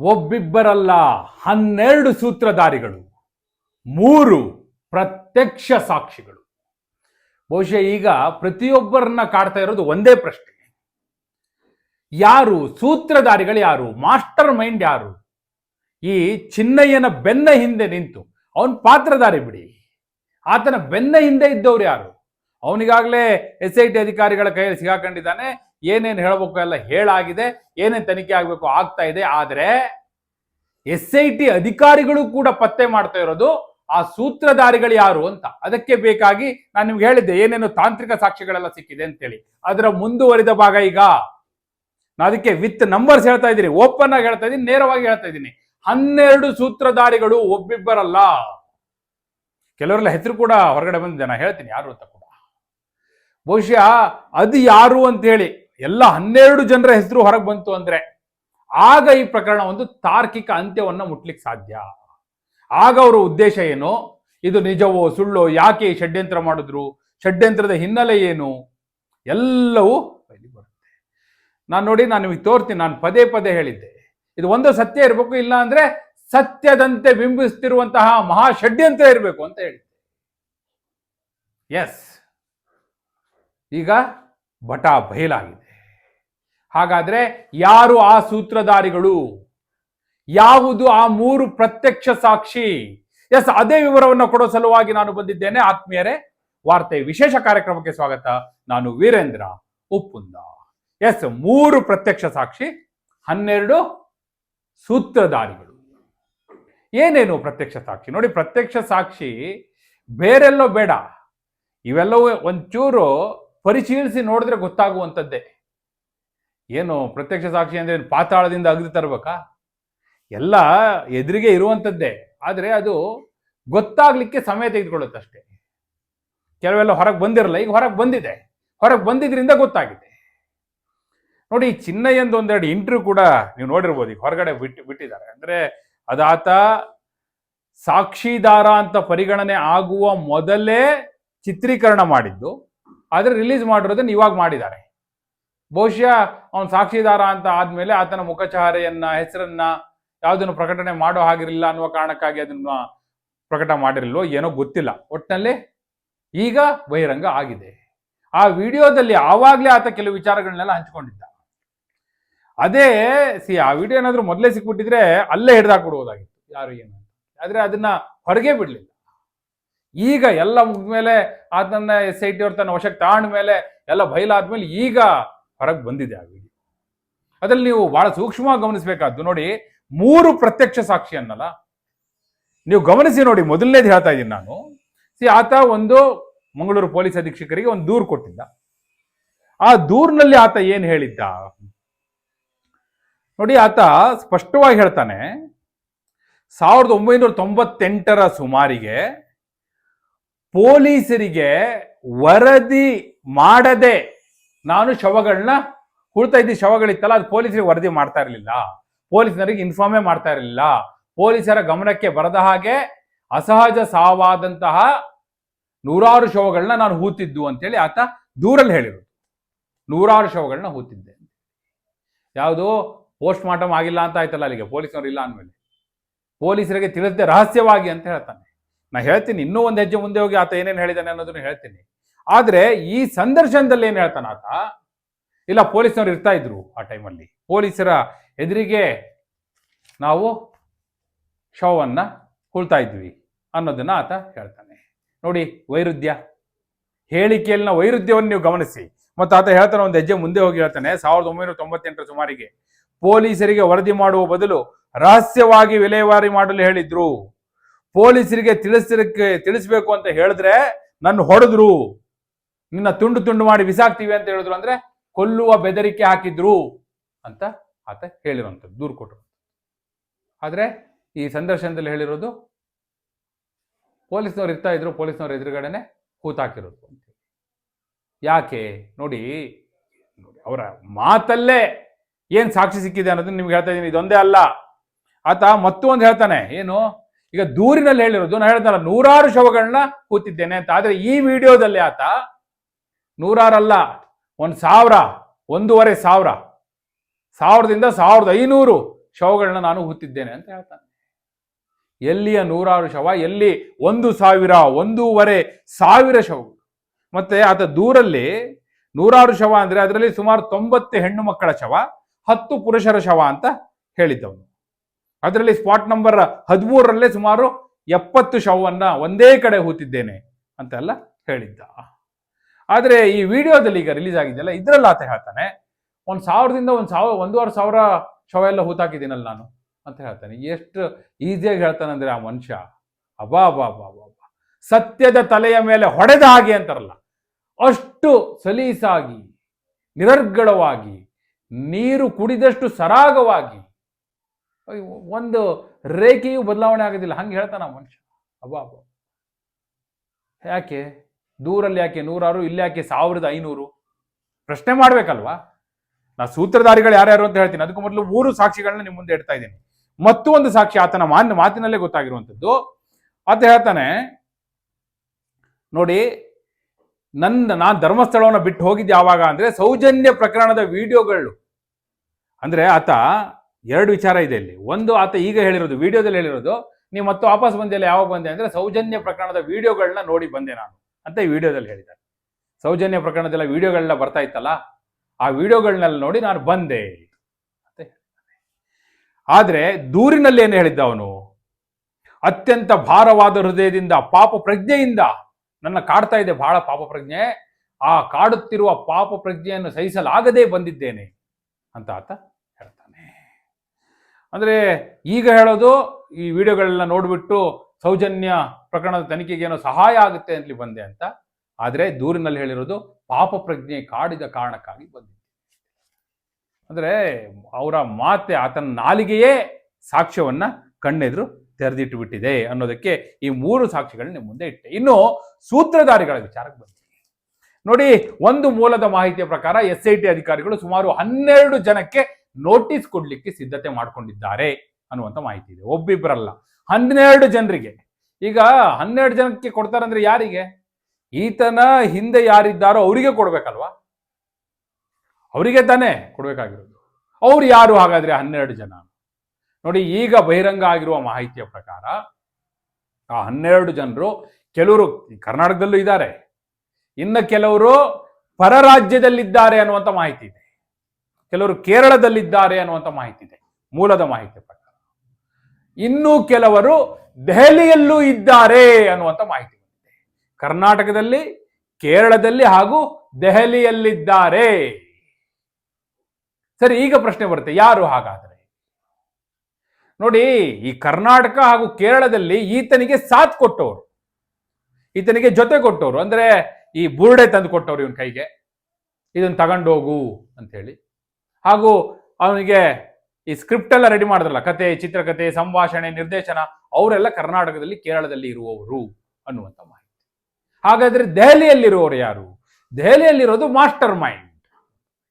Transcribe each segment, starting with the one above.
ಒಬ್ಬಿಬ್ಬರಲ್ಲ ಹನ್ನೆರಡು ಸೂತ್ರಧಾರಿಗಳು, ಮೂರು ಪ್ರತ್ಯಕ್ಷ ಸಾಕ್ಷಿಗಳು. ಬಹುಶಃ ಈಗ ಪ್ರತಿಯೊಬ್ಬರನ್ನ ಕಾಡ್ತಾ ಇರೋದು ಒಂದೇ ಪ್ರಶ್ನೆ. ಯಾರು ಸೂತ್ರಧಾರಿಗಳು ಯಾರು, ಮಾಸ್ಟರ್ ಮೈಂಡ್ ಯಾರು? ಈ ಚಿನ್ನಯ್ಯನ ಬೆನ್ನ ಹಿಂದೆ ನಿಂತು, ಅವನ ಪಾತ್ರಧಾರಿ ಬಿಡಿ. ಆತನ ಬೆನ್ನ ಹಿಂದೆ ಇದ್ದವ್ರು ಯಾರು? ಅವನಿಗಾಗಲೇ ಎಸ್ ಐ ಟಿ ಅಧಿಕಾರಿಗಳ ಕೈಯಲ್ಲಿ ಸಿಗಾಕೊಂಡಿದ್ದಾನೆ. ಏನೇನು ಹೇಳಬೇಕು ಎಲ್ಲ ಹೇಳಾಗಿದೆ. ಏನೇನು ತನಿಖೆ ಆಗಬೇಕು ಆಗ್ತಾ ಇದೆ. ಆದರೆ ಎಸ್ ಐ ಟಿ ಅಧಿಕಾರಿಗಳು ಕೂಡ ಪತ್ತೆ ಮಾಡ್ತಾ ಇರೋದು ಆ ಸೂತ್ರಧಾರಿಗಳು ಯಾರು ಅಂತ. ಅದಕ್ಕೆ ಬೇಕಾಗಿ ನಾನು ನಿಮ್ಗೆ ಹೇಳಿದ್ದೆ ಏನೇನು ತಾಂತ್ರಿಕ ಸಾಕ್ಷಿಗಳೆಲ್ಲ ಸಿಕ್ಕಿದೆ ಅಂತೇಳಿ. ಅದರ ಮುಂದುವರಿದ ಭಾಗ ಈಗ ನಾನು ಅದಕ್ಕೆ ವಿತ್ ನಂಬರ್ಸ್ ಹೇಳ್ತಾ ಇದ್ದೀನಿ. ಓಪನ್ ಆಗಿ ಹೇಳ್ತಾ ಇದ್ದೀನಿ. ನೇರವಾಗಿ ಹೇಳ್ತಾ ಇದ್ದೀನಿ. ಹನ್ನೆರಡು ಸೂತ್ರಧಾರಿಗಳು ಒಬ್ಬಿಬ್ಬರಲ್ಲ. ಕೆಲವರೆಲ್ಲ ಹೆಸರು ಕೂಡ ಹೊರಗಡೆ ಬಂದಿದೆ ನಾನು ಹೇಳ್ತೀನಿ ಯಾರು ಅಂತ ಬಹುಶಃ ಅದು ಯಾರು ಅಂತ ಹೇಳಿ ಎಲ್ಲ ಹನ್ನೆರಡು ಜನರ ಹೆಸರು ಹೊರಗೆ ಬಂತು ಅಂದ್ರೆ ಆಗ ಈ ಪ್ರಕರಣ ಒಂದು ತಾರ್ಕಿಕ ಅಂತ್ಯವನ್ನ ಮುಟ್ಲಿಕ್ಕೆ ಸಾಧ್ಯ. ಆಗ ಅವರ ಉದ್ದೇಶ ಏನು? ಇದು ನಿಜವೋ ಸುಳ್ಳೋ? ಯಾಕೆ ಷಡ್ಯಂತ್ರ ಮಾಡಿದ್ರು? ಷಡ್ಯಂತ್ರದ ಹಿನ್ನೆಲೆ ಏನು? ಎಲ್ಲವೂ ಬರುತ್ತೆ. ನಾನು ನೋಡಿ, ನಾನು ನಿಮಗೆ ತೋರ್ತೀನಿ, ನಾನು ಪದೇ ಪದೇ ಹೇಳಿದ್ದೆ. ಇದು ಒಂದು ಸತ್ಯ ಇರಬೇಕು, ಇಲ್ಲ ಅಂದ್ರೆ ಸತ್ಯದಂತೆ ಬಿಂಬಿಸ್ತಿರುವಂತಹ ಮಹಾ ಷಡ್ಯಂತ್ರ ಇರಬೇಕು ಅಂತ ಹೇಳಿದ್ದೆ. ಎಸ್ ಈಗ ಬಟ ಬಯಲಾಗಿದೆ. ಹಾಗಾದರೆ ಯಾರು ಆ ಸೂತ್ರಧಾರಿಗಳು? ಯಾವುದು ಆ ಮೂರು ಪ್ರತ್ಯಕ್ಷ ಸಾಕ್ಷಿ? ಎಸ್, ಅದೇ ವಿವರವನ್ನು ಕೊಡೋ ಸಲುವಾಗಿ ನಾನು ಬಂದಿದ್ದೇನೆ. ಆತ್ಮೀಯರೇ, ವಾರ್ತೆ ವಿಶೇಷ ಕಾರ್ಯಕ್ರಮಕ್ಕೆ ಸ್ವಾಗತ. ನಾನು ವೀರೇಂದ್ರ ಉಪ್ಪುಂದ. ಎಸ್, ಮೂರು ಪ್ರತ್ಯಕ್ಷ ಸಾಕ್ಷಿ, ಹನ್ನೆರಡು ಸೂತ್ರಧಾರಿಗಳು. ಏನೇನು ಪ್ರತ್ಯಕ್ಷ ಸಾಕ್ಷಿ? ನೋಡಿ, ಪ್ರತ್ಯಕ್ಷ ಸಾಕ್ಷಿ ಬೇರೆಲ್ಲೋ ಬೇಡ. ಇವೆಲ್ಲವೂ ಒಂಚೂರು ಪರಿಶೀಲಿಸಿ ನೋಡಿದ್ರೆ ಗೊತ್ತಾಗುವಂಥದ್ದೇ. ಏನು ಪ್ರತ್ಯಕ್ಷ ಸಾಕ್ಷಿ ಅಂದ್ರೆ ಪಾತಾಳದಿಂದ ಅಗದು ತರಬೇಕಾ? ಎಲ್ಲ ಎದುರಿಗೆ ಇರುವಂಥದ್ದೇ. ಆದರೆ ಅದು ಗೊತ್ತಾಗ್ಲಿಕ್ಕೆ ಸಮಯ ತೆಗೆದುಕೊಳ್ಳುತ್ತೆ ಅಷ್ಟೇ. ಕೆಲವೆಲ್ಲ ಹೊರಗೆ ಬಂದಿರಲ್ಲ, ಈಗ ಹೊರಗೆ ಬಂದಿದೆ. ಹೊರಗೆ ಬಂದಿದ್ರಿಂದ ಗೊತ್ತಾಗಿದೆ. ನೋಡಿ, ಈ ಚಿನ್ನಯ್ಯಂದು ಒಂದೆರಡು ಇಂಟರ್ವ್ಯೂ ಕೂಡ ನೀವು ನೋಡಿರ್ಬೋದು, ಈಗ ಹೊರಗಡೆ ಬಿಟ್ಟು ಬಿಟ್ಟಿದ್ದಾರೆ. ಅಂದ್ರೆ ಅದಾತ ಸಾಕ್ಷಿದಾರ ಅಂತ ಪರಿಗಣನೆ ಆಗುವ ಮೊದಲೇ ಚಿತ್ರೀಕರಣ ಮಾಡಿದ್ದು. ಆದರೆ ರಿಲೀಸ್ ಮಾಡಿರೋದನ್ನು ಇವಾಗ ಮಾಡಿದ್ದಾರೆ. ಬಹುಶಃ ಅವನು ಸಾಕ್ಷಿದಾರ ಅಂತ ಆದ್ಮೇಲೆ ಆತನ ಮುಖಚಹರೆಯನ್ನ ಹೆಸರನ್ನ ಯಾವುದನ್ನು ಪ್ರಕಟಣೆ ಮಾಡೋ ಹಾಗಿರಲಿಲ್ಲ ಅನ್ನುವ ಕಾರಣಕ್ಕಾಗಿ ಅದನ್ನ ಪ್ರಕಟ ಮಾಡಿರಲಿಲ್ಲೋ ಏನೋ ಗೊತ್ತಿಲ್ಲ. ಒಟ್ಟಿನಲ್ಲಿ ಈಗ ಬಹಿರಂಗ ಆಗಿದೆ. ಆ ವಿಡಿಯೋದಲ್ಲಿ ಆವಾಗಲೇ ಆತ ಕೆಲವು ವಿಚಾರಗಳನ್ನೆಲ್ಲ ಹಂಚಿಕೊಂಡಿದ್ದ. ಅದೇ, ಸಿ, ಆ ವಿಡಿಯೋ ಏನಾದರೂ ಮೊದಲೇ ಸಿಕ್ಬಿಟ್ಟಿದ್ರೆ ಅಲ್ಲೇ ಹಿಡ್ದಾಕ್ಬಿಡುವುದಾಗಿತ್ತು. ಯಾರು ಏನು ಆದ್ರೆ ಅದನ್ನ ಹೊರಗೆ ಬಿಡ್ಲಿಲ್ಲ. ಈಗ ಎಲ್ಲ ಮುಗಿದ್ಮೇಲೆ ಆತನ ಎಸ್ ಐ ಟಿ ಅವ್ರ ತನ್ನ ವಶಕ್ಕೆ ತಾಂಡ್ಮೇಲೆ ಮೇಲೆ ಎಲ್ಲ ಬಯಲಾದ್ಮೇಲೆ ಈಗ ಹೊರಗೆ ಬಂದಿದೆ ಆ ವಿಡಿಯೋ ಅದ್ರಲ್ಲಿ ನೀವು ಬಹಳ ಸೂಕ್ಷ್ಮವಾಗಿ ಗಮನಿಸಬೇಕಾದ್ದು ನೋಡಿ, ಮೂರು ಪ್ರತ್ಯಕ್ಷ ಸಾಕ್ಷಿ ಅನ್ನಲ್ಲ. ನೀವು ಗಮನಿಸಿ ನೋಡಿ, ಮೊದಲನೇದು ಹೇಳ್ತಾ ಇದ್ದೀನಿ ನಾನು. ಸಿ, ಆತ ಒಂದು ಮಂಗಳೂರು ಪೊಲೀಸ್ ಅಧೀಕ್ಷಕರಿಗೆ ಒಂದು ದೂರು ಕೊಟ್ಟಿದ್ದ. ಆ ದೂರಿನಲ್ಲಿ ಆತ ಏನು ಹೇಳಿದ್ದ? ನೋಡಿ, ಆತ ಸ್ಪಷ್ಟವಾಗಿ ಹೇಳ್ತಾನೆ, ಸಾವಿರದ ಒಂಬೈನೂರ ತೊಂಬತ್ತೆಂಟರ ಸುಮಾರಿಗೆ ಪೊಲೀಸರಿಗೆ ವರದಿ ಮಾಡದೆ ನಾನು ಶವಗಳನ್ನ ಹುಡ್ತಾ ಇದ್ದ ಶವಗಳಿತ್ತಲ್ಲ, ಅದು ಪೊಲೀಸರಿಗೆ ವರದಿ ಮಾಡ್ತಾ ಇರಲಿಲ್ಲ. ಪೊಲೀಸರಿಗೆ ಇನ್ಫಾರ್ಮೇ ಮಾಡ್ತಾ ಇರಲಿಲ್ಲ. ಪೊಲೀಸರ ಗಮನಕ್ಕೆ ಬರದ ಹಾಗೆ ಅಸಹಜ ಸಾವಾದಂತಹ ನೂರಾರು ಶವಗಳನ್ನ ನಾನು ಹೂತಿದ್ದು ಅಂತೇಳಿ ಆತ ದೂರಲ್ಲಿ ಹೇಳಿರೋದು. ನೂರಾರು ಶವಗಳನ್ನ ಹೂತಿದ್ದೆ ಯಾವುದು? ಪೋಸ್ಟ್ ಮಾರ್ಟಮ್ ಆಗಿಲ್ಲ ಅಂತ ಆಯ್ತಲ್ಲ ಅಲ್ಲಿಗೆ ಪೊಲೀಸರು ಇಲ್ಲ ಅಂದಮೇಲೆ. ಪೊಲೀಸರಿಗೆ ತಿಳಿಸದೆ ರಹಸ್ಯವಾಗಿ ಅಂತ ಹೇಳ್ತಾನೆ. ನಾ ಹೇಳ್ತೀನಿ, ಇನ್ನೂ ಒಂದು ಹೆಜ್ಜೆ ಮುಂದೆ ಹೋಗಿ ಆತ ಏನೇನು ಹೇಳಿದ್ದಾನೆ ಅನ್ನೋದನ್ನು ಹೇಳ್ತೀನಿ. ಆದರೆ ಈ ಸಂದರ್ಶನದಲ್ಲಿ ಏನು ಹೇಳ್ತಾನೆ ಆತ? ಇಲ್ಲ, ಪೊಲೀಸ್ನವ್ರು ಇರ್ತಾ ಇದ್ರು ಆ ಟೈಮಲ್ಲಿ. ಪೊಲೀಸರ ಎದುರಿಗೆ ನಾವು ಶವವನ್ನು ಹುಳ್ತಾ ಇದ್ವಿ ಅನ್ನೋದನ್ನು ಆತ ಹೇಳ್ತಾನೆ. ನೋಡಿ, ವೈರುಧ್ಯ. ಹೇಳಿಕೆಯಲ್ಲಿನ ವೈರುಧ್ಯವನ್ನು ನೀವು ಗಮನಿಸಿ. ಮತ್ತು ಆತ ಹೇಳ್ತಾನೆ, ಒಂದು ಹೆಜ್ಜೆ ಮುಂದೆ ಹೋಗಿ ಹೇಳ್ತಾನೆ, ಸಾವಿರದ ಒಂಬೈನೂರ ತೊಂಬತ್ತೆಂಟರ ಸುಮಾರಿಗೆ. ಪೊಲೀಸರಿಗೆ ವರದಿ ಮಾಡುವ ಬದಲು ರಹಸ್ಯವಾಗಿ ವಿಲೇವಾರಿ ಮಾಡಲು ಹೇಳಿದ್ರು. ಪೊಲೀಸರಿಗೆ ತಿಳಿಸಿರಕ್ಕೆ ತಿಳಿಸ್ಬೇಕು ಅಂತ ಹೇಳಿದ್ರೆ ನನ್ನ ಹೊಡೆದ್ರು. ನಿನ್ನ ತುಂಡು ತುಂಡು ಮಾಡಿ ಬಿಸಾಕ್ತೀವಿ ಅಂತ ಹೇಳಿದ್ರು ಅಂದ್ರೆ ಕೊಲ್ಲುವ ಬೆದರಿಕೆ ಹಾಕಿದ್ರು ಅಂತ ಆತ ಹೇಳಿರುವಂಥದ್ದು, ದೂರು ಕೊಟ್ಟರು. ಆದ್ರೆ ಈ ಸಂದರ್ಶನದಲ್ಲಿ ಹೇಳಿರೋದು ಪೊಲೀಸ್ನವ್ರು ಇರ್ತಾ ಇದ್ರು, ಪೊಲೀಸ್ನವ್ರ ಎದುರುಗಡೆನೆ ಕೂತಾಕಿರೋದು ಅಂತ ಯಾಕೆ? ನೋಡಿ, ಅವರ ಮಾತಲ್ಲೇ ಏನ್ ಸಾಕ್ಷಿ ಸಿಕ್ಕಿದೆ ಅನ್ನೋದನ್ನ ನಿಮ್ಗೆ ಹೇಳ್ತಾ ಇದ್ದೀನಿ, ಇದೊಂದೇ ಅಲ್ಲ. ಆತ ಮತ್ತೊಂದು ಹೇಳ್ತಾನೆ, ಏನು? ಈಗ ದೂರಿನಲ್ಲಿ ಹೇಳಿರೋದು ನಾನು ಹೇಳ್ತಾರ ನೂರಾರು ಶವಗಳನ್ನ ಕೂತಿದ್ದೇನೆ ಅಂತ. ಆದ್ರೆ ಈ ವಿಡಿಯೋದಲ್ಲಿ ಆತ ನೂರಾರಲ್ಲ, ಒಂದ್ ಸಾವಿರ, ಒಂದೂವರೆ ಸಾವಿರ, ಸಾವಿರದಿಂದ ಸಾವಿರದ ಐನೂರು ಶವಗಳನ್ನ ನಾನು ಹೂತಿದ್ದೇನೆ ಅಂತ ಹೇಳ್ತಾನೆ. ಎಲ್ಲಿಯ ನೂರಾರು ಶವ? ಎಲ್ಲಿ? ಒಂದು ಸಾವಿರ, ಒಂದೂವರೆ ಸಾವಿರ ಶವಗಳು. ಮತ್ತೆ ಆತ ದೂರಲ್ಲಿ ನೂರಾರು ಶವ ಅಂದ್ರೆ ಅದರಲ್ಲಿ ಸುಮಾರು ತೊಂಬತ್ತು ಹೆಣ್ಣು ಮಕ್ಕಳ ಶವ, ಹತ್ತು ಪುರುಷರ ಶವ ಅಂತ ಹೇಳಿದ್ದವನು. ಅದರಲ್ಲಿ ಸ್ಪಾಟ್ ನಂಬರ್ ಹದಿಮೂರರಲ್ಲೇ ಸುಮಾರು ಎಪ್ಪತ್ತು ಶವವನ್ನ ಒಂದೇ ಕಡೆ ಹೂತಿದ್ದೇನೆ ಅಂತೆಲ್ಲ ಹೇಳಿದ್ದ. ಆದರೆ ಈ ವಿಡಿಯೋದಲ್ಲಿ ಈಗ ರಿಲೀಸ್ ಆಗಿದೆಯಲ್ಲ, ಇದರಲ್ಲಿ ಆತ ಹೇಳ್ತಾನೆ, ಒಂದು ಸಾವಿರದಿಂದ ಒಂದು ಸಾವಿರ ಒಂದೂವರೆ ಸಾವಿರ ಶವ ಎಲ್ಲ ಹೂತಾಕಿದ್ದೀನಲ್ಲ ನಾನು ಅಂತ ಹೇಳ್ತಾನೆ. ಎಷ್ಟು ಈಸಿಯಾಗಿ ಹೇಳ್ತಾನೆ ಅಂದ್ರೆ ಆ ಮನುಷ್ಯ ಅಬಾ ಬಾ ಬಾ ಬಾ ಬಾ ಸತ್ಯದ ತಲೆಯ ಮೇಲೆ ಹೊಡೆದ ಹಾಗೆ ಅಂತಾರಲ್ಲ, ಅಷ್ಟು ಸಲೀಸಾಗಿ, ನಿರರ್ಗಳವಾಗಿ, ನೀರು ಕುಡಿದಷ್ಟು ಸರಾಗವಾಗಿ ಒಂದು ರೇಖೆಯು ಬದಲಾವಣೆ ಆಗೋದಿಲ್ಲ. ಹಂಗೆ ಹೇಳ್ತಾನ ಮನುಷ್ಯ. ಅಬ್ಬ ಅಬ್ಬ. ಯಾಕೆ? ದೂರಲ್ಲಿ ಯಾಕೆ ನೂರಾರು, ಇಲ್ಲಿ ಯಾಕೆ ಸಾವಿರದ ಐನೂರು? ಪ್ರಶ್ನೆ ಮಾಡ್ಬೇಕಲ್ವಾ? ನಾ ಸೂತ್ರಧಾರಿಗಳು ಯಾರ್ಯಾರು ಅಂತ ಹೇಳ್ತೀನಿ. ಅದಕ್ಕೂ ಮೊದಲು ಮೂರು ಸಾಕ್ಷಿಗಳನ್ನ ನಿಮ್ಮ ಮುಂದೆ ಇಡ್ತಾ ಇದ್ದೀನಿ. ಮತ್ತೂ ಒಂದು ಸಾಕ್ಷಿ ಆತನ ಮಾನ್ ಮಾತಿನಲ್ಲೇ ಗೊತ್ತಾಗಿರುವಂಥದ್ದು. ಆತ ಹೇಳ್ತಾನೆ, ನೋಡಿ ನನ್ನ ನಾನು ಧರ್ಮಸ್ಥಳವನ್ನು ಬಿಟ್ಟು ಹೋಗಿದ್ದು ಯಾವಾಗ ಅಂದ್ರೆ ಸೌಜನ್ಯ ಪ್ರಕರಣದ ವಿಡಿಯೋಗಳು. ಅಂದ್ರೆ ಆತ ಎರಡು ವಿಚಾರ ಇದೆ ಇಲ್ಲಿ. ಒಂದು ಆತ ಈಗ ಹೇಳಿರೋದು, ವಿಡಿಯೋದಲ್ಲಿ ಹೇಳಿರೋದು ನೀವು ಮತ್ತೆ ವಾಪಸ್ ಬಂದೆಲ್ಲ ಯಾವಾಗ ಬಂದೆ ಅಂದ್ರೆ ಸೌಜನ್ಯ ಪ್ರಕರಣದ ವಿಡಿಯೋಗಳನ್ನ ನೋಡಿ ಬಂದೆ ನಾನು ಅಂತ ಈ ವಿಡಿಯೋದಲ್ಲಿ ಹೇಳಿದ್ದಾರೆ. ಸೌಜನ್ಯ ಪ್ರಕರಣದೆಲ್ಲ ವಿಡಿಯೋಗಳನ್ನ ಬರ್ತಾ ಇತ್ತಲ್ಲ, ಆ ವಿಡಿಯೋಗಳನ್ನೆಲ್ಲ ನೋಡಿ ನಾನು ಬಂದೆ ಅಂತ ಆದ್ರೆ ದೂರಿನಲ್ಲಿ ಏನು ಹೇಳಿದ್ದ ಅವನು? ಅತ್ಯಂತ ಭಾರವಾದ ಹೃದಯದಿಂದ, ಪಾಪ ಪ್ರಜ್ಞೆಯಿಂದ, ನನ್ನ ಕಾಡ್ತಾ ಇದೆ, ಬಹಳ ಪಾಪ ಪ್ರಜ್ಞೆ, ಆ ಕಾಡುತ್ತಿರುವ ಪಾಪ ಪ್ರಜ್ಞೆಯನ್ನು ಸಹಿಸಲಾಗದೇ ಬಂದಿದ್ದೇನೆ ಅಂತ ಆತ ಅಂದ್ರೆ ಈಗ ಹೇಳೋದು ಈ ವಿಡಿಯೋಗಳನ್ನ ನೋಡ್ಬಿಟ್ಟು ಸೌಜನ್ಯ ಪ್ರಕರಣದ ತನಿಖೆಗೆ ಏನೋ ಸಹಾಯ ಆಗುತ್ತೆ ಅಂತಲಿ ಬಂದೆ ಅಂತ. ಆದರೆ ದೂರಿನಲ್ಲಿ ಹೇಳಿರೋದು ಪಾಪ ಪ್ರಜ್ಞೆ ಕಾಡಿದ ಕಾರಣಕ್ಕಾಗಿ ಬಂದಿದ್ದೆ ಅಂದ್ರೆ ಅವರ ಮಾತೆ ಆತನ ನಾಲಿಗೆಯೇ ಸಾಕ್ಷ್ಯವನ್ನ ಕಣ್ಣೆದುರು ತೆರೆದಿಟ್ಟು ಬಿಟ್ಟಿದೆ ಅನ್ನೋದಕ್ಕೆ ಈ ಮೂರು ಸಾಕ್ಷಿಗಳನ್ನ ಮುಂದೆ ಇಟ್ಟೆ. ಇನ್ನು ಸೂತ್ರಧಾರಿಗಳ ವಿಚಾರಕ್ಕೆ ಬಂದಿದೆ ನೋಡಿ, ಒಂದು ಮೂಲದ ಮಾಹಿತಿಯ ಪ್ರಕಾರ ಎಸ್ ಐ ಟಿ ಅಧಿಕಾರಿಗಳು ಸುಮಾರು ಹನ್ನೆರಡು ಜನಕ್ಕೆ ನೋಟಿಸ್ ಕೊಡ್ಲಿಕ್ಕೆ ಸಿದ್ಧತೆ ಮಾಡ್ಕೊಂಡಿದ್ದಾರೆ ಅನ್ನುವಂತ ಮಾಹಿತಿ ಇದೆ. ಒಬ್ಬಿಬ್ಬರಲ್ಲ ಹನ್ನೆರಡು ಜನರಿಗೆ. ಈಗ ಹನ್ನೆರಡು ಜನಕ್ಕೆ ಕೊಡ್ತಾರಂದ್ರೆ ಯಾರಿಗೆ? ಈತನ ಹಿಂದೆ ಯಾರಿದ್ದಾರೋ ಅವರಿಗೆ ಕೊಡ್ಬೇಕಲ್ವಾ? ಅವರಿಗೆ ತಾನೇ ಕೊಡ್ಬೇಕಾಗಿರೋದು. ಅವ್ರು ಯಾರು ಹಾಗಾದ್ರೆ ಹನ್ನೆರಡು ಜನ? ನೋಡಿ, ಈಗ ಬಹಿರಂಗ ಆಗಿರುವ ಮಾಹಿತಿಯ ಪ್ರಕಾರ ಆ ಹನ್ನೆರಡು ಜನರು ಕೆಲವರು ಕರ್ನಾಟಕದಲ್ಲೂ ಇದ್ದಾರೆ. ಇನ್ನು ಕೆಲವರು ಪರ ರಾಜ್ಯದಲ್ಲಿದ್ದಾರೆ ಅನ್ನುವಂಥ ಮಾಹಿತಿ ಇದೆ. ಕೆಲವರು ಕೇರಳದಲ್ಲಿದ್ದಾರೆ ಅನ್ನುವಂಥ ಮಾಹಿತಿ ಇದೆ, ಮೂಲದ ಮಾಹಿತಿ ಪ್ರಕಾರ. ಇನ್ನೂ ಕೆಲವರು ದೆಹಲಿಯಲ್ಲೂ ಇದ್ದಾರೆ ಅನ್ನುವಂಥ ಮಾಹಿತಿ ಬಂದಿದೆ. ಕರ್ನಾಟಕದಲ್ಲಿ, ಕೇರಳದಲ್ಲಿ ಹಾಗೂ ದೆಹಲಿಯಲ್ಲಿದ್ದಾರೆ. ಸರಿ, ಈಗ ಪ್ರಶ್ನೆ ಬರುತ್ತೆ, ಯಾರು ಹಾಗಾದರೆ? ನೋಡಿ, ಈ ಕರ್ನಾಟಕ ಹಾಗೂ ಕೇರಳದಲ್ಲಿ ಈತನಿಗೆ ಸಾಥ್ ಕೊಟ್ಟವರು, ಈತನಿಗೆ ಜೊತೆ ಕೊಟ್ಟವರು, ಅಂದ್ರೆ ಈ ಬುರುಡೆ ತಂದು ಕೊಟ್ಟವರು ಇವನ್ ಕೈಗೆ. ಇದನ್ನ ತಗೊಂಡೋಗು ಅಂತ ಹೇಳಿ ಹಾಗೂ ಅವನಿಗೆ ಈ ಸ್ಕ್ರಿಪ್ಟ್ ಎಲ್ಲ ರೆಡಿ ಮಾಡಿದ್ರಲ್ಲ, ಕತೆ ಚಿತ್ರಕಥೆ ಸಂಭಾಷಣೆ, ನಿರ್ದೇಶನ, ಅವರೆಲ್ಲ ಕರ್ನಾಟಕದಲ್ಲಿ ಕೇರಳದಲ್ಲಿ ಇರುವವರು ಅನ್ನುವಂಥ ಮಾಹಿತಿ. ಹಾಗಾದ್ರೆ ದೆಹಲಿಯಲ್ಲಿರುವವರು ಯಾರು? ದೆಹಲಿಯಲ್ಲಿರೋದು ಮಾಸ್ಟರ್ ಮೈಂಡ್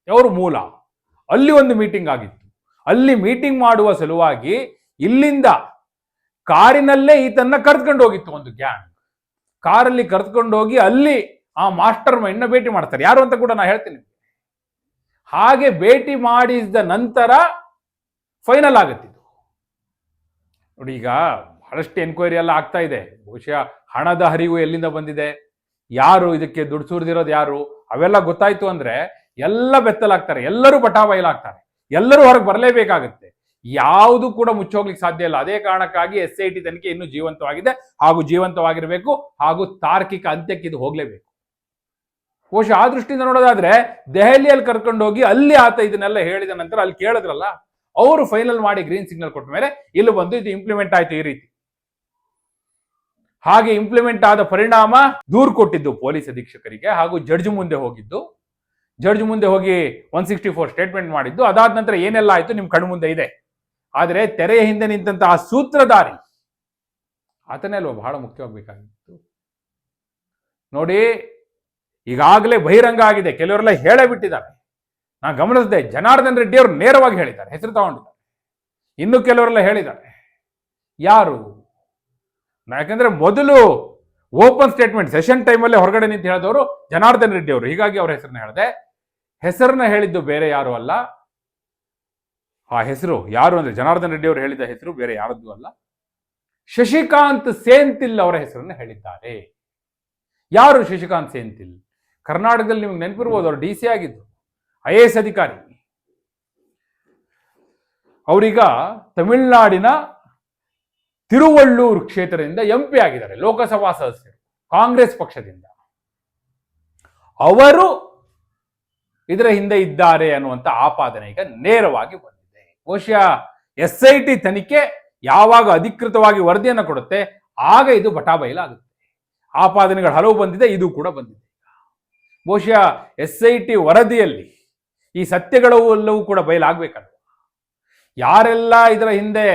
ಅವರು ಮೂಲ. ಅಲ್ಲಿ ಒಂದು ಮೀಟಿಂಗ್ ಆಗಿತ್ತು. ಅಲ್ಲಿ ಮೀಟಿಂಗ್ ಮಾಡುವ ಸಲುವಾಗಿ ಇಲ್ಲಿಂದ ಕಾರಿನಲ್ಲೇ ಈತನ್ನ ಕರೆದುಕೊಂಡು ಹೋಗಿತ್ತು ಒಂದು ಗ್ಯಾಂಗ್ ಕಾರಲ್ಲಿ ಕರೆದುಕೊಂಡು ಹೋಗಿ ಅಲ್ಲಿ ಆ ಮಾಸ್ಟರ್ ಮೈಂಡ್ನ ಭೇಟಿ ಮಾಡ್ತಾರೆ. ಯಾರು ಅಂತ ಕೂಡ ನಾ ಹೇಳ್ತೀನಿ. ಹಾಗೆ ಭೇಟಿ ಮಾಡಿದ ನಂತರ ಫೈನಲ್ ಆಗುತ್ತಿದ್ದು ನೋಡಿ ಈಗ ಬಹಳಷ್ಟು ಎನ್ಕ್ವೈರಿ ಎಲ್ಲ ಆಗ್ತಾ ಇದೆ. ಬಹುಶಃ ಹಣದ ಹರಿವು ಎಲ್ಲಿಂದ ಬಂದಿದೆ? ಯಾರು ಇದಕ್ಕೆ ದುಡ್ಡು ಸುರಿದಿರೋದು ಯಾರು? ಅವೆಲ್ಲ ಗೊತ್ತಾಯ್ತು ಅಂದ್ರೆ ಎಲ್ಲ ಬೆತ್ತಲಾಗ್ತಾರೆ ಎಲ್ಲರೂ ಬಟಾ ಬಯಲಾಗ್ತಾರೆ ಎಲ್ಲರೂ ಹೊರಗೆ ಬರಲೇಬೇಕಾಗುತ್ತೆ. ಯಾವುದು ಕೂಡ ಮುಚ್ಚೋಗ್ಲಿಕ್ಕೆ ಸಾಧ್ಯ ಇಲ್ಲ. ಅದೇ ಕಾರಣಕ್ಕಾಗಿ ಎಸ್ ಐ ಟಿ ತನಿಖೆ ಇನ್ನೂ ಜೀವಂತವಾಗಿದೆ ಹಾಗೂ ಜೀವಂತವಾಗಿರಬೇಕು ಹಾಗೂ ತಾರ್ಕಿಕ ಅಂತ್ಯಕ್ಕೆ ಇದು ಹೋಗ್ಲೇಬೇಕು. ಬಹುಶಃ ಆ ದೃಷ್ಟಿಯಿಂದ ನೋಡೋದಾದ್ರೆ ದೆಹಲಿಯಲ್ಲಿ ಕರ್ಕೊಂಡು ಹೋಗಿ ಅಲ್ಲಿ ಆತ ಇದನ್ನೆಲ್ಲ ಹೇಳಿದ ನಂತರ ಅಲ್ಲಿ ಕೇಳಿದ್ರಲ್ಲ, ಅವರು ಫೈನಲ್ ಮಾಡಿ ಗ್ರೀನ್ ಸಿಗ್ನಲ್ ಕೊಟ್ಟ ಮೇಲೆ ಇಲ್ಲಿ ಬಂದು ಇದು ಇಂಪ್ಲಿಮೆಂಟ್ ಆಯ್ತು ಈ ರೀತಿ. ಹಾಗೆ ಇಂಪ್ಲಿಮೆಂಟ್ ಆದ ಪರಿಣಾಮ ದೂರು ಕೊಟ್ಟಿದ್ದು ಪೊಲೀಸ್ ಅಧೀಕ್ಷಕರಿಗೆ ಹಾಗೂ ಜಡ್ಜ್ ಮುಂದೆ ಹೋಗಿದ್ದು. ಜಡ್ಜ್ ಮುಂದೆ ಹೋಗಿ ಒನ್ ಸಿಕ್ಸ್ಟಿ ಫೋರ್ ಸ್ಟೇಟ್ಮೆಂಟ್ ಮಾಡಿದ್ದು. ಅದಾದ ನಂತರ ಏನೆಲ್ಲ ಆಯ್ತು? ನಿಮ್ ಕಣ್ಮುಂದೆ ಇದೆ. ಆದರೆ ತೆರೆಯ ಹಿಂದೆ ನಿಂತಹ ಆ ಸೂತ್ರಧಾರಿ, ಆತನೇ ಅಲ್ವಾ ಬಹಳ ಮುಖ್ಯವಾಗಬೇಕಾಗಿತ್ತು. ನೋಡಿ ಈಗಾಗಲೇ ಬಹಿರಂಗ ಆಗಿದೆ. ಕೆಲವರೆಲ್ಲ ಹೇಳೇ ಬಿಟ್ಟಿದ್ದಾರೆ. ನಾನು ಗಮನಿಸಿದೆ, ಜನಾರ್ದನ್ ರೆಡ್ಡಿ ಅವರು ನೇರವಾಗಿ ಹೇಳಿದ್ದಾರೆ, ಹೆಸರು ತಗೊಂಡಿದ್ದಾರೆ. ಇನ್ನು ಕೆಲವರೆಲ್ಲ ಹೇಳಿದ್ದಾರೆ. ಯಾರು? ಯಾಕಂದ್ರೆ ಮೊದಲು ಓಪನ್ ಸ್ಟೇಟ್ಮೆಂಟ್ ಸೆಷನ್ ಟೈಮಲ್ಲಿ ಹೊರಗಡೆ ನಿಂತು ಹೇಳಿದವರು ಜನಾರ್ದನ್ ರೆಡ್ಡಿ ಅವರು ಹೀಗಾಗಿ ಅವ್ರ ಹೆಸರನ್ನ ಹೇಳಿದೆ. ಹೆಸರನ್ನ ಹೇಳಿದ್ದು ಬೇರೆ ಯಾರು ಅಲ್ಲ? ಆ ಹೆಸರು ಯಾರು ಅಂದ್ರೆ ಜನಾರ್ದನ್ ರೆಡ್ಡಿ ಅವರು ಹೇಳಿದ ಹೆಸರು ಬೇರೆ ಯಾರದ್ದು ಅಲ್ಲ? ಶಶಿಕಾಂತ್ ಸೇಂತಿಲ್ ಅವರ ಹೆಸರನ್ನು ಹೇಳಿದ್ದಾರೆ. ಯಾರು ಶಶಿಕಾಂತ್ ಸೇಂತಿಲ್? ಕರ್ನಾಟಕದಲ್ಲಿ ನಿಮ್ಗೆ ನೆನಪಿರ್ಬೋದು, ಅವರು ಡಿ ಸಿ ಆಗಿದ್ದು, ಐ ಎ ಎಸ್ ಅಧಿಕಾರಿ. ಅವರೀಗ ತಮಿಳುನಾಡಿನ ತಿರುವಳ್ಳೂರು ಕ್ಷೇತ್ರದಿಂದ ಎಂ ಪಿ ಆಗಿದ್ದಾರೆ, ಲೋಕಸಭಾ ಸದಸ್ಯರು, ಕಾಂಗ್ರೆಸ್ ಪಕ್ಷದಿಂದ. ಅವರು ಇದರ ಹಿಂದೆ ಇದ್ದಾರೆ ಅನ್ನುವಂಥ ಆಪಾದನೆ ಈಗ ನೇರವಾಗಿ ಬಂದಿದೆ. ಬಹುಶಃ ಎಸ್ ಐ ಟಿ ತನಿಖೆ ಯಾವಾಗ ಅಧಿಕೃತವಾಗಿ ವರದಿಯನ್ನು ಕೊಡುತ್ತೆ, ಆಗ ಇದು ಬಟಾಬೈಲಾಗುತ್ತೆ ಆಪಾದನೆಗಳು ಹಲವು ಬಂದಿದೆ, ಇದು ಕೂಡ ಬಂದಿದೆ. ಬಹುಶಃ ಎಸ್ ಐ ಟಿ ವರದಿಯಲ್ಲಿ ಈ ಸತ್ಯಗಳೆಲ್ಲವೂ ಕೂಡ ಬಯಲಾಗಬೇಕಲ್ವ? ಯಾರೆಲ್ಲ ಇದರ ಹಿಂದೆ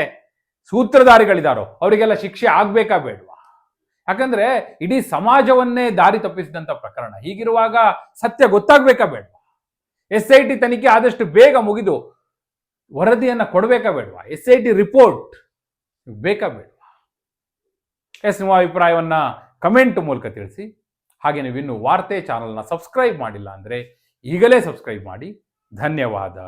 ಸೂತ್ರಧಾರಿಗಳಿದಾರೋ ಅವರಿಗೆಲ್ಲ ಶಿಕ್ಷೆ ಆಗ್ಬೇಕಾ ಬೇಡವಾ ಯಾಕಂದ್ರೆ ಇಡೀ ಸಮಾಜವನ್ನೇ ದಾರಿ ತಪ್ಪಿಸಿದಂಥ ಪ್ರಕರಣ. ಹೀಗಿರುವಾಗ ಸತ್ಯ ಗೊತ್ತಾಗ್ಬೇಕಾ ಬೇಡವಾ ಎಸ್ ಐ ಟಿ ತನಿಖೆ ಆದಷ್ಟು ಬೇಗ ಮುಗಿದು ವರದಿಯನ್ನ ಕೊಡಬೇಕಾ ಬೇಡವಾ ಎಸ್ ಐ ಟಿ ರಿಪೋರ್ಟ್ ಬೇಕಾ ಬೇಡವಾ ಎಸ್ ನಿಮ್ಮ ಅಭಿಪ್ರಾಯವನ್ನು ಕಮೆಂಟ್ ಮೂಲಕ ತಿಳಿಸಿ. ಹಾಗೆ ನೀವು ಇನ್ನು ವಾರ್ತೆ ಚಾನಲ್ನ ಸಬ್ಸ್ಕ್ರೈಬ್ ಮಾಡಿಲ್ಲ ಅಂದರೆ ಈಗಲೇ ಸಬ್ಸ್ಕ್ರೈಬ್ ಮಾಡಿ. ಧನ್ಯವಾದ.